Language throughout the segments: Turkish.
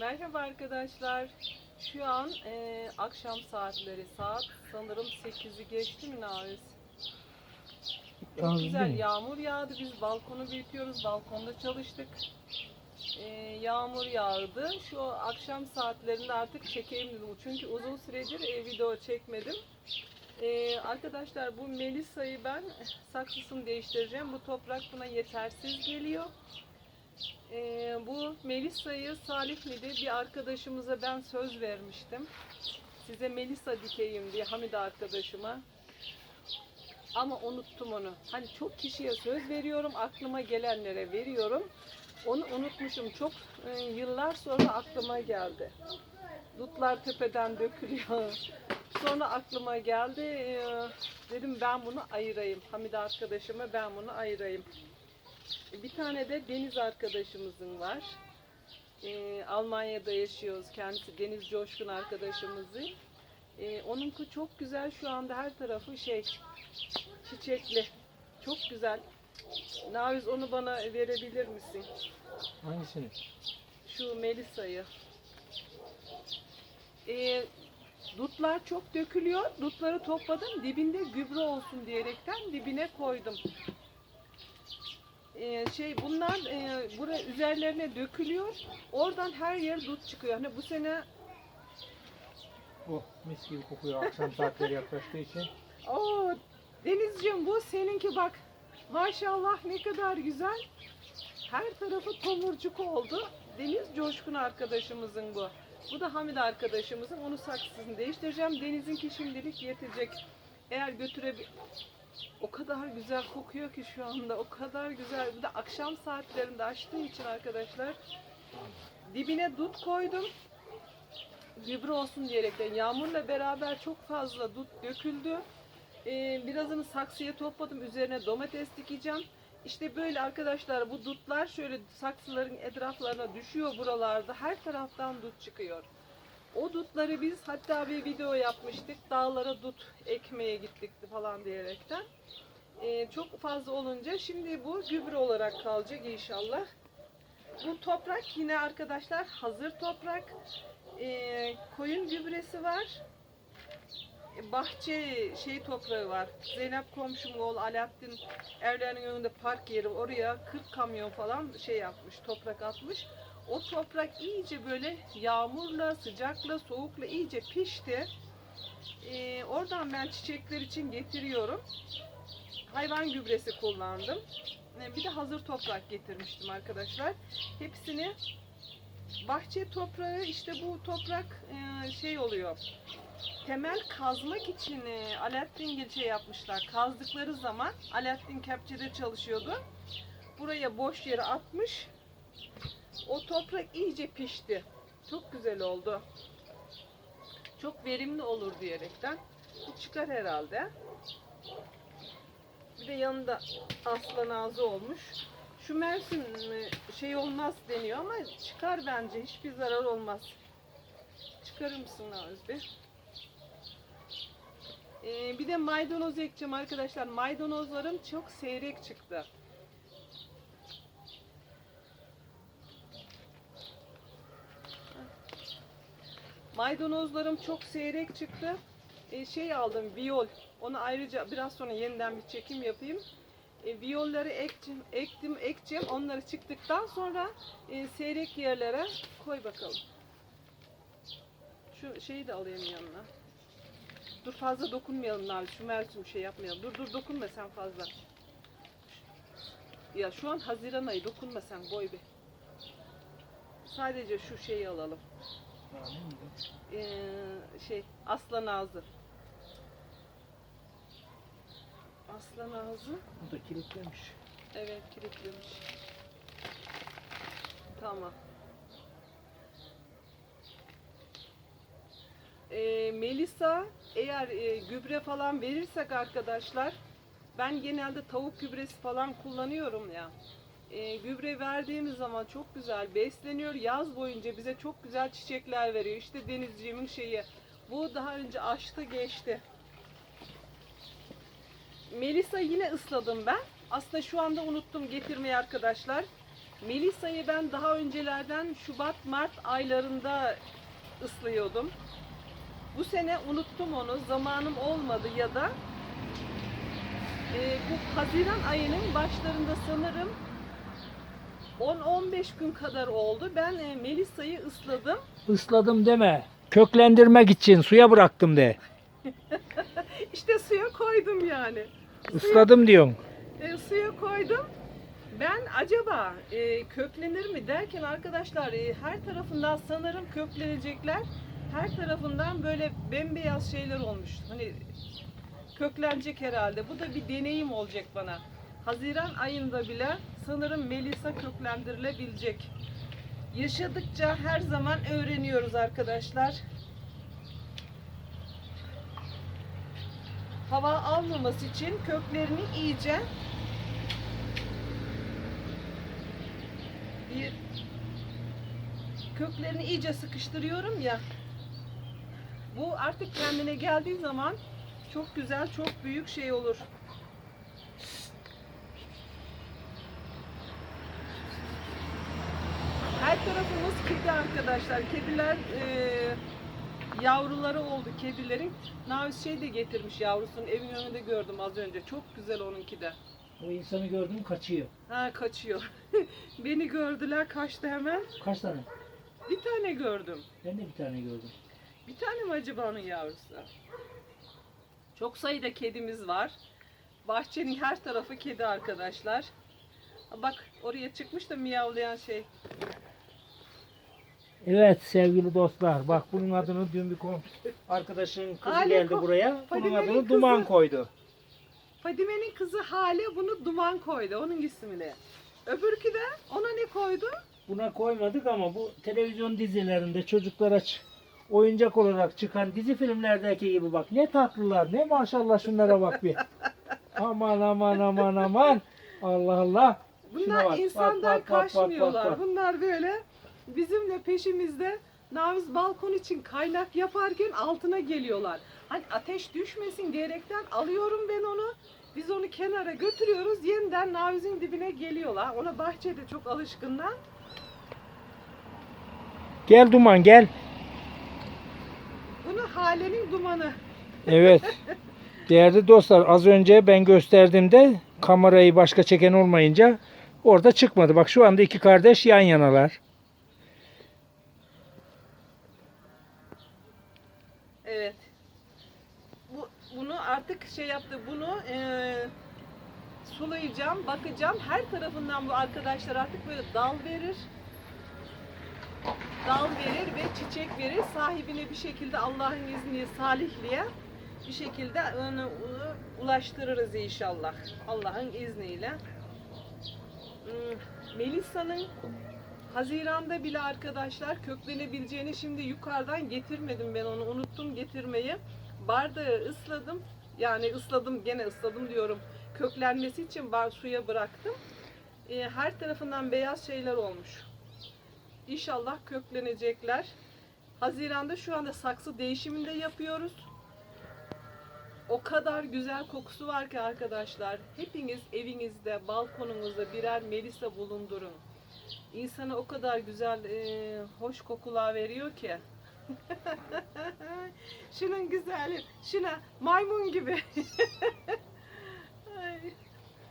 Merhaba arkadaşlar. Şu an e, akşam saatleri. Saat sanırım 8'i geçti mi Naviz? Çok güzel yağmur yağdı. Biz balkonu büyütüyoruz. Balkonda çalıştık. E, yağmur yağdı. Şu akşam saatlerinde artık çekeyim dedim. Çünkü uzun süredir e, video çekmedim. E, arkadaşlar bu Melisa'yı ben saksısını değiştireceğim. Bu toprak buna yetersiz geliyor. Ee, bu Melisa'yı Salihli'de bir arkadaşımıza ben söz vermiştim. Size Melisa dikeyim diye Hamide arkadaşıma. Ama unuttum onu. Hani çok kişiye söz veriyorum, aklıma gelenlere veriyorum. Onu unutmuşum. Çok e, yıllar sonra aklıma geldi. Dutlar tepeden dökülüyor. Sonra aklıma geldi. e, dedim ben bunu ayırayım. Hamide arkadaşıma ben bunu ayırayım. Bir tane de Deniz arkadaşımızın var. Ee, Almanya'da yaşıyoruz. Kendisi Deniz Coşkun arkadaşımızı. Ee, onunki çok güzel. Şu anda her tarafı şey çiçekli. Çok güzel. Naviz onu bana verebilir misin? Hangisini? Şu Melisa'yı. Ee, dutlar çok dökülüyor. Dutları topladım. Dibinde gübre olsun diyerekten dibine koydum. Ee, şey bunlar e, buraya üzerlerine dökülüyor. Oradan her yer dut çıkıyor. Hani bu sene Bu mis gibi kokuyor akşam saatleri yaklaştığı için. Oo, Denizciğim bu seninki bak. Maşallah ne kadar güzel. Her tarafı tomurcuk oldu. Deniz Coşkun arkadaşımızın bu. Bu da Hamid arkadaşımızın. Onu saksısını değiştireceğim. Deniz'inki şimdilik yetecek. Eğer götürebil... O kadar güzel kokuyor ki şu anda. O kadar güzel. Bir de akşam saatlerinde açtığı için arkadaşlar. Dibine dut koydum. Gübre olsun diyerekten. Yağmurla beraber çok fazla dut döküldü. Ee, birazını saksıya topladım. Üzerine domates dikeceğim. İşte böyle arkadaşlar bu dutlar şöyle saksıların etraflarına düşüyor buralarda. Her taraftan dut çıkıyor. O dutları biz hatta bir video yapmıştık. Dağlara dut ekmeye gittik falan diyerekten. Ee, çok fazla olunca şimdi bu gübre olarak kalacak inşallah. Bu toprak yine arkadaşlar hazır toprak. Ee, koyun gübresi var. E, Bahçe şey toprağı var. Zeynep komşum oğlu Alaaddin evlerinin önünde park yeri oraya 40 kamyon falan şey yapmış, toprak atmış. O toprak iyice böyle yağmurla, sıcakla, soğukla iyice pişti. Ee, oradan ben çiçekler için getiriyorum. Hayvan gübresi kullandım. Ee, Bir de hazır toprak getirmiştim arkadaşlar. Hepsini bahçe toprağı işte bu toprak e, şey oluyor. Temel kazmak için e, Alaaddin şey yapmışlar. Kazdıkları zaman Alaaddin kepçede çalışıyordu. Buraya boş yere atmış. O toprak iyice pişti. Çok güzel oldu. Çok verimli olur diyerekten. Bu çıkar herhalde. Bir de yanında aslan ağzı olmuş. Şu mevsim e, şey olmaz deniyor ama çıkar bence. Hiçbir zarar olmaz. Çıkarır mısın Naviz Bey? Ee, bir de maydanoz ekeceğim arkadaşlar. Maydanozlarım çok seyrek çıktı. Maydanozlarım çok seyrek çıktı. Ee, şey aldım, viyol. Onu ayrıca biraz sonra yeniden bir çekim yapayım. E, viyolları ektim, ektim, ekeceğim. Onları çıktıktan sonra e, seyrek yerlere koy bakalım. Şu şeyi de alayım yanına. Dur fazla dokunmayalım abi. Şu mevsim şey yapmayalım. Dur dur dokunma sen fazla. Ya şu an Haziran ayı dokunma sen boy bir. Sadece şu şeyi alalım. Ee, şey aslan ağzı. Aslan ağzı. Bu da kilitlemiş. Evet kilitlemiş. Tamam. Ee, Melisa eğer e, gübre falan verirsek arkadaşlar ben genelde tavuk gübresi falan kullanıyorum ya. Ee, gübre verdiğimiz zaman çok güzel besleniyor. Yaz boyunca bize çok güzel çiçekler veriyor. İşte denizciğimin şeyi. Bu daha önce açtı geçti. Melisa yine ısladım ben. Aslında şu anda unuttum getirmeyi arkadaşlar. Melisa'yı ben daha öncelerden Şubat Mart aylarında ıslıyordum. Bu sene unuttum onu. Zamanım olmadı ya da e, bu Haziran ayının başlarında sanırım 10-15 gün kadar oldu. Ben e, Melisa'yı ısladım. Isladım deme. Köklendirmek için suya bıraktım de. İşte suya koydum yani. Isladım diyorsun. E, suya koydum. Ben acaba e, köklenir mi derken arkadaşlar e, her tarafından sanırım köklenecekler. Her tarafından böyle bembeyaz şeyler olmuş. Hani köklenecek herhalde. Bu da bir deneyim olacak bana. Haziran ayında bile sanırım Melisa köklendirilebilecek. Yaşadıkça her zaman öğreniyoruz arkadaşlar. Hava almaması için köklerini iyice bir köklerini iyice sıkıştırıyorum ya. Bu artık kendine geldiği zaman çok güzel, çok büyük şey olur. Tarafımız kedi arkadaşlar. Kediler eee, yavruları oldu kedilerin. Navis şey de getirmiş yavrusunu. Evin önünde gördüm az önce. Çok güzel onunki de. O insanı gördüm kaçıyor. Ha kaçıyor. Beni gördüler kaçtı hemen. Kaç tane? Bir tane gördüm. Ben de bir tane gördüm. Bir tane mi acaba onun yavrusu? Çok sayıda kedimiz var. Bahçenin her tarafı kedi arkadaşlar. Bak oraya çıkmış da miyavlayan şey. Evet sevgili dostlar. Bak bunun adını dün bir kom arkadaşın kızı Ali geldi ko- buraya. Bunun Fadime'nin adını kızı. Duman koydu. Fadime'nin kızı Hale bunu duman koydu. Onun ismini. Öbürkü de ona ne koydu? Buna koymadık ama bu televizyon dizilerinde çocuklara ç- oyuncak olarak çıkan dizi filmlerdeki gibi bak ne tatlılar ne maşallah şunlara bak bir. Aman aman aman aman. Allah Allah. Şuna Bunlar bak, bak, insandan bak, bak, bak, kaçmıyorlar. bak, bak. Bunlar böyle bizimle peşimizde Naviz balkon için kaynak yaparken altına geliyorlar. Hani ateş düşmesin diyerekten alıyorum ben onu. Biz onu kenara götürüyoruz. Yeniden Naviz'in dibine geliyorlar. Ona bahçede çok alışkınlar. Gel Duman gel. Bunu halenin dumanı. Evet. Değerli dostlar az önce ben gösterdiğimde kamerayı başka çeken olmayınca orada çıkmadı. Bak şu anda iki kardeş yan yanalar. Evet. Bu, bunu artık şey yaptı. Bunu eee, sulayacağım, bakacağım. Her tarafından bu arkadaşlar artık böyle dal verir. Dal verir ve çiçek verir. Sahibine bir şekilde Allah'ın izniyle salihliye bir şekilde onu ulaştırırız inşallah. Allah'ın izniyle. Hmm, Melisa'nın Haziranda bile arkadaşlar köklenebileceğini şimdi yukarıdan getirmedim ben onu unuttum getirmeyi. Bardağı ısladım. Yani ısladım gene ısladım diyorum. Köklenmesi için bar suya bıraktım. Ee, her tarafından beyaz şeyler olmuş. İnşallah köklenecekler. Haziranda şu anda saksı değişiminde yapıyoruz. O kadar güzel kokusu var ki arkadaşlar. Hepiniz evinizde, balkonunuzda birer melisa bulundurun. İnsana o kadar güzel, e, hoş kokular veriyor ki. Şunun güzeli, şuna maymun gibi.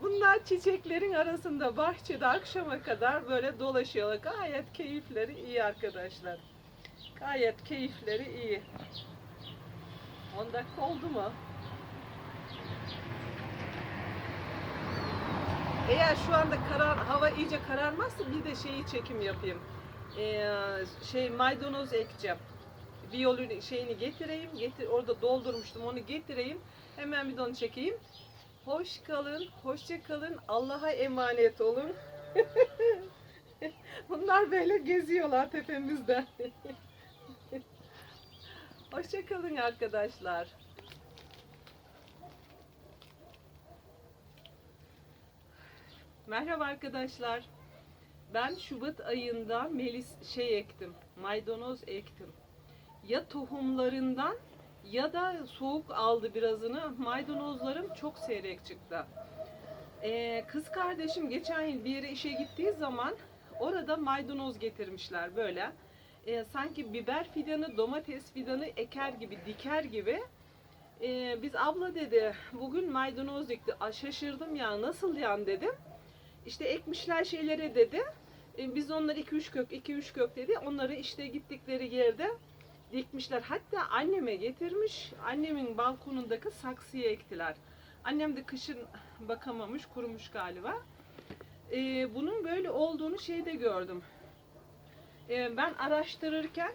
Bunlar çiçeklerin arasında bahçede akşama kadar böyle dolaşıyorlar. Gayet keyifleri iyi arkadaşlar. Gayet keyifleri iyi. 10 dakika oldu mu? Eğer şu anda karar, hava iyice kararmazsa bir de şeyi çekim yapayım. Ee, şey maydanoz ekeceğim. Viyolün şeyini getireyim. Getir, orada doldurmuştum onu getireyim. Hemen bir de çekeyim. Hoş kalın, hoşça kalın. Allah'a emanet olun. Bunlar böyle geziyorlar tepemizde. hoşça kalın arkadaşlar. Merhaba arkadaşlar. Ben Şubat ayında melis şey ektim. Maydanoz ektim. Ya tohumlarından ya da soğuk aldı birazını. Maydanozlarım çok seyrek çıktı. Ee, kız kardeşim geçen yıl bir yere işe gittiği zaman orada maydanoz getirmişler böyle. Ee, sanki biber fidanı, domates fidanı eker gibi, diker gibi. Ee, biz abla dedi bugün maydanoz dikti. Aa, şaşırdım ya nasıl yani dedim. İşte ekmişler şeylere dedi. Ee, biz onları 2-3 kök, 2-3 kök dedi. Onları işte gittikleri yerde dikmişler. Hatta anneme getirmiş. Annemin balkonundaki saksıya ektiler. Annem de kışın bakamamış, kurumuş galiba. Ee, bunun böyle olduğunu şeyde gördüm. Ee, ben araştırırken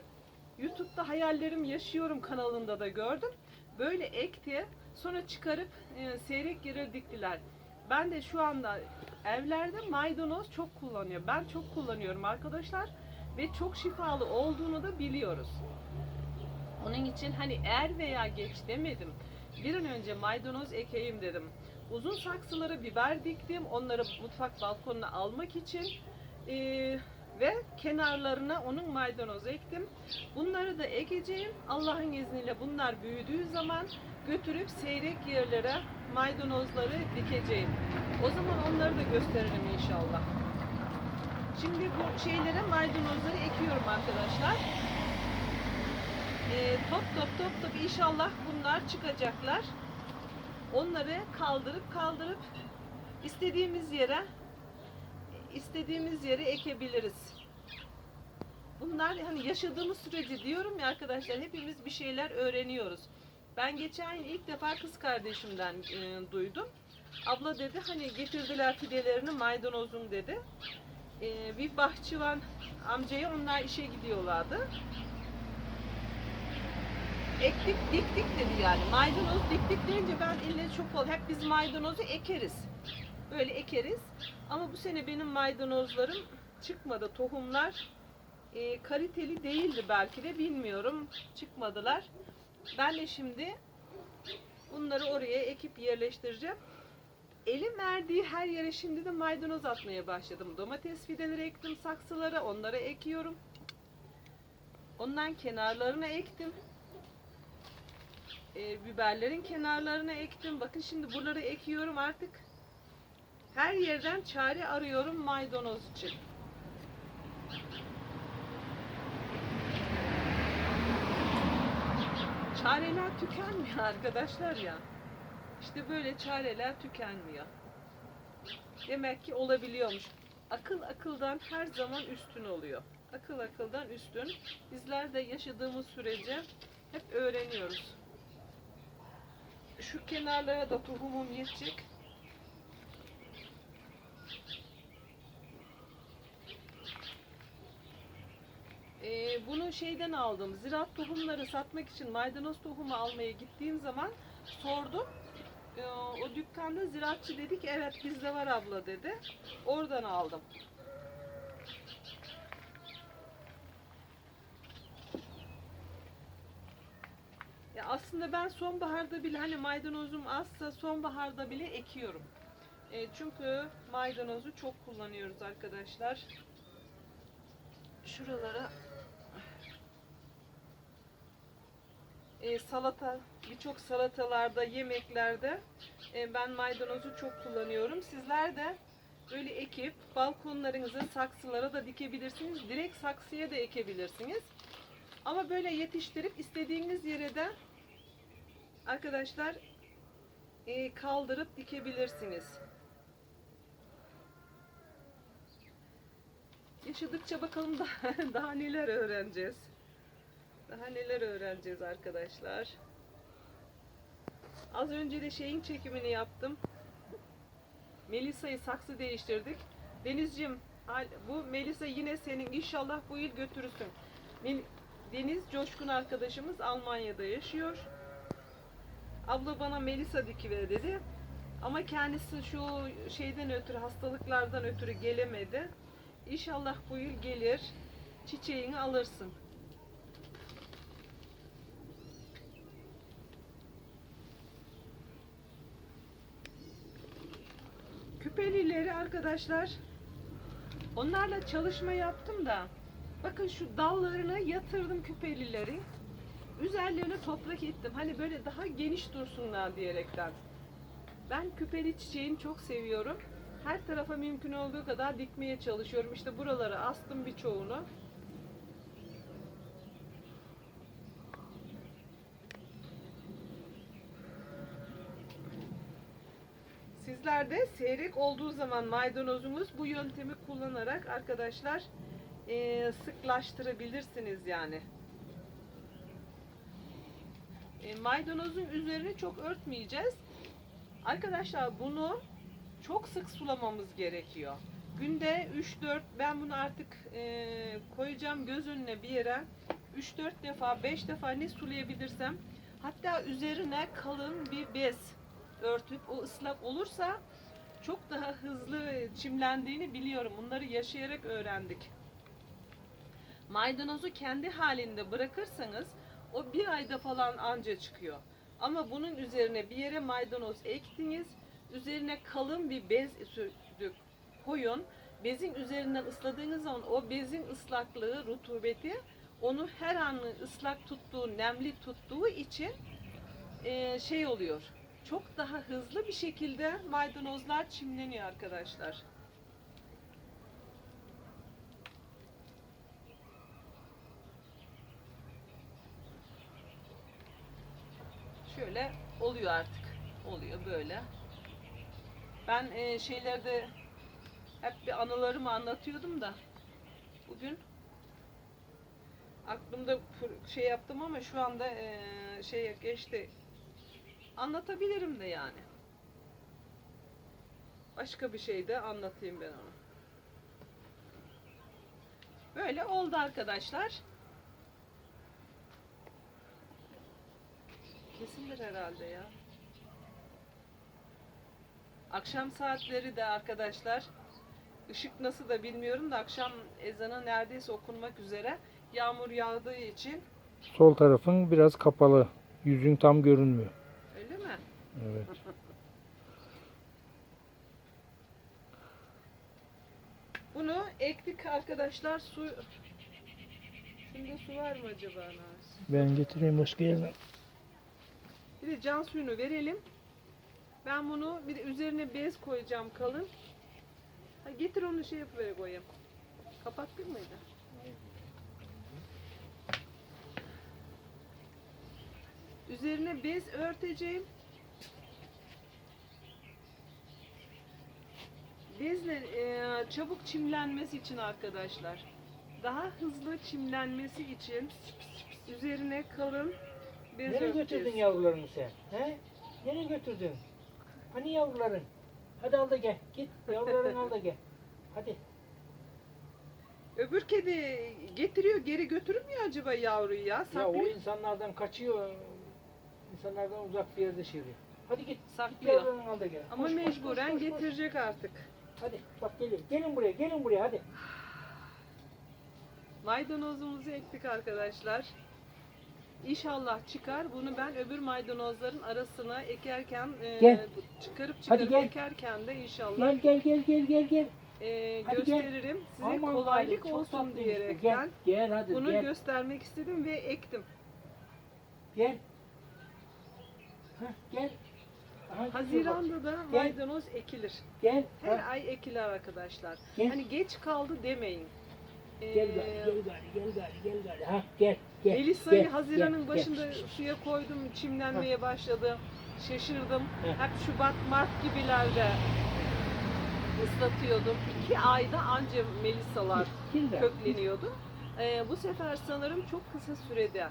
YouTube'da Hayallerim Yaşıyorum kanalında da gördüm. Böyle ekti, sonra çıkarıp e, seyrek yere diktiler. Ben de şu anda evlerde maydanoz çok kullanıyor. Ben çok kullanıyorum arkadaşlar ve çok şifalı olduğunu da biliyoruz. Onun için hani er veya geç demedim. Bir an önce maydanoz ekeyim dedim. Uzun saksılara biber diktim. Onları mutfak balkonuna almak için. Ee, ve kenarlarına onun maydanoz ektim. Bunları da ekeceğim. Allah'ın izniyle bunlar büyüdüğü zaman götürüp seyrek yerlere maydanozları dikeceğim. O zaman onları da gösteririm inşallah. Şimdi bu şeylere maydanozları ekiyorum arkadaşlar. Ee, top top top top inşallah bunlar çıkacaklar. Onları kaldırıp kaldırıp istediğimiz yere istediğimiz yere ekebiliriz. Bunlar hani yaşadığımız sürece diyorum ya arkadaşlar hepimiz bir şeyler öğreniyoruz. Ben geçen yıl ilk defa kız kardeşimden e, duydum. Abla dedi hani getirdiler fidelerini maydanozun dedi. E, bir bahçıvan amcaya onlar işe gidiyorlardı ektik diktik dedi yani. Maydanoz diktik deyince ben eline çok ol. Hep biz maydanozu ekeriz. Böyle ekeriz. Ama bu sene benim maydanozlarım çıkmadı. Tohumlar e, kaliteli değildi belki de bilmiyorum. Çıkmadılar. Ben de şimdi bunları oraya ekip yerleştireceğim. Elim erdiği her yere şimdi de maydanoz atmaya başladım. Domates fideleri ektim saksılara. Onları ekiyorum. Ondan kenarlarına ektim e, biberlerin kenarlarına ektim. Bakın şimdi buraları ekiyorum artık. Her yerden çare arıyorum maydanoz için. Çareler tükenmiyor arkadaşlar ya. İşte böyle çareler tükenmiyor. Demek ki olabiliyormuş. Akıl akıldan her zaman üstün oluyor. Akıl akıldan üstün. Bizler de yaşadığımız sürece hep öğreniyoruz. Şu kenarlara da tohumum yetecek. Ee, bunu şeyden aldım. Ziraat tohumları satmak için maydanoz tohumu almaya gittiğim zaman sordum. Ee, o dükkanda ziraatçı dedi ki evet bizde var abla dedi. Oradan aldım. Aslında ben sonbaharda bile hani maydanozum azsa sonbaharda bile ekiyorum. E, çünkü maydanozu çok kullanıyoruz arkadaşlar. Şuralara e, salata birçok salatalarda, yemeklerde e, ben maydanozu çok kullanıyorum. Sizler de böyle ekip balkonlarınızı saksılara da dikebilirsiniz. Direkt saksıya da ekebilirsiniz. Ama böyle yetiştirip istediğiniz yere de arkadaşlar e, kaldırıp dikebilirsiniz. Yaşadıkça bakalım daha, daha neler öğreneceğiz. Daha neler öğreneceğiz arkadaşlar. Az önce de şeyin çekimini yaptım. Melisa'yı saksı değiştirdik. Denizciğim hal- bu Melisa yine senin inşallah bu yıl götürürsün. Deniz Coşkun arkadaşımız Almanya'da yaşıyor. Abla bana Melisa dikiver dedi. Ama kendisi şu şeyden ötürü, hastalıklardan ötürü gelemedi. İnşallah bu yıl gelir, çiçeğini alırsın. Küpelileri arkadaşlar, onlarla çalışma yaptım da, bakın şu dallarına yatırdım küpelileri. Üzerlerine toprak ettim. Hani böyle daha geniş dursunlar diyerekten. Ben küpeli çiçeğini çok seviyorum. Her tarafa mümkün olduğu kadar dikmeye çalışıyorum. İşte buralara astım birçoğunu. Sizler de seyrek olduğu zaman maydanozunuz bu yöntemi kullanarak arkadaşlar eee, sıklaştırabilirsiniz yani. E, maydanozun üzerini çok örtmeyeceğiz. Arkadaşlar bunu çok sık sulamamız gerekiyor. Günde 3-4 ben bunu artık e, koyacağım göz önüne bir yere 3-4 defa 5 defa ne sulayabilirsem hatta üzerine kalın bir bez örtüp o ıslak olursa çok daha hızlı çimlendiğini biliyorum. Bunları yaşayarak öğrendik. Maydanozu kendi halinde bırakırsanız o bir ayda falan anca çıkıyor. Ama bunun üzerine bir yere maydanoz ektiniz. Üzerine kalın bir bez sürdük koyun. Bezin üzerinden ısladığınız zaman o bezin ıslaklığı, rutubeti onu her an ıslak tuttuğu, nemli tuttuğu için şey oluyor. Çok daha hızlı bir şekilde maydanozlar çimleniyor arkadaşlar. Şöyle oluyor artık. Oluyor böyle. Ben e, şeylerde hep bir anılarımı anlatıyordum da bugün aklımda şey yaptım ama şu anda e, şeye geçti. Anlatabilirim de yani. Başka bir şey de anlatayım ben onu. Böyle oldu arkadaşlar. Kesindir herhalde ya. Akşam saatleri de arkadaşlar ışık nasıl da bilmiyorum da akşam ezanı neredeyse okunmak üzere yağmur yağdığı için Sol tarafın biraz kapalı. Yüzün tam görünmüyor. Evet. Bunu ektik arkadaşlar su Şunda su var mı acaba Naz? Ben getireyim başka yerden. Bir de can suyunu verelim. Ben bunu bir de üzerine bez koyacağım kalın. Ha, getir onu şey yapıver koyayım. Kapattık mıydı? Üzerine bez örteceğim. Bezle e, çabuk çimlenmesi için arkadaşlar. Daha hızlı çimlenmesi için üzerine kalın bez Nereye örteceğiz. götürdün yavrularını sen? He? Nereye götürdün? Hani yavruların? Hadi al da gel. Git yavrularını al da gel. Hadi. Öbür kedi getiriyor geri götürmüyor acaba yavruyu ya? Ya o Saklıyor. insanlardan kaçıyor. İnsanlardan uzak bir yerde yapıyor. Hadi git. Git Saklıyor. yavrularını al da gel. Ama Koş, koş, koş, mecburen koş, koş. getirecek artık. Hadi bak geliyor. Gelin buraya. Gelin buraya hadi. Maydanozumuzu ektik arkadaşlar. İnşallah çıkar. Bunu ben öbür maydanozların arasına ekerken e, Gel. çıkarıp Hadi çıkarıp gel. ekerken de inşallah Gel gel gel gel gel gel. e, Hadi gel. gösteririm. Size Aman kolaylık çok olsun tatlıymış diyerekten Gel, gel hadi bunu gel. göstermek istedim ve ektim. Gel. Hah, gel. Gel. Haziran'da da maydanoz ekilir. Gel. Her Hah, ay ekilir arkadaşlar. Gel. Hani geç kaldı demeyin. Ee, Gel gari, gel gari, gel gari, gel gari. Ha, gel, gel. Melisa'yı gel, Haziran'ın gel, başında gel. suya koydum, çimlenmeye başladı. Şaşırdım. Heh. Hep Şubat, Mart gibilerde ıslatıyordum. İki ayda anca Melisa'lar Gel gari. kökleniyordu. Ee, bu sefer sanırım çok kısa sürede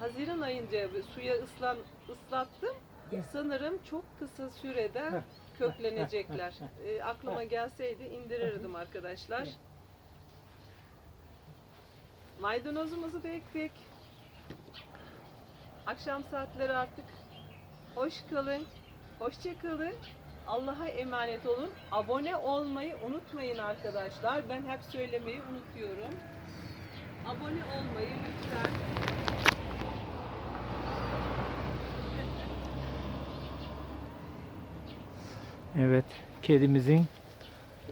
Haziran ayınca suya ıslan, ıslattım. Sanırım çok kısa sürede köklenecekler. Ee, aklıma gelseydi indirirdim arkadaşlar. Maydanozumuzu da ektik. Akşam saatleri artık. Hoş kalın. Hoşça kalın. Allah'a emanet olun. Abone olmayı unutmayın arkadaşlar. Ben hep söylemeyi unutuyorum. Abone olmayı lütfen. Evet, kedimizin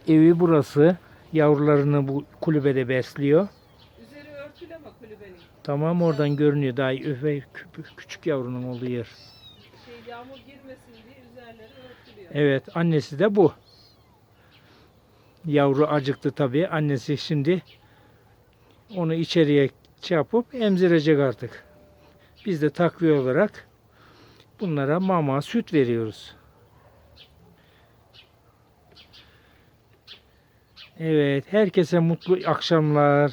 evi burası. Yavrularını bu kulübede besliyor. Üzeri örtülü ama kulübenin. Tamam oradan görünüyor. Daha öfe küçük yavrunun olduğu yer. Şey yağmur girmesin diye üzerleri örtülüyor. Evet annesi de bu. Yavru acıktı tabii. Annesi şimdi onu içeriye şey yapıp emzirecek artık. Biz de takviye olarak bunlara mama, süt veriyoruz. Evet, herkese mutlu akşamlar.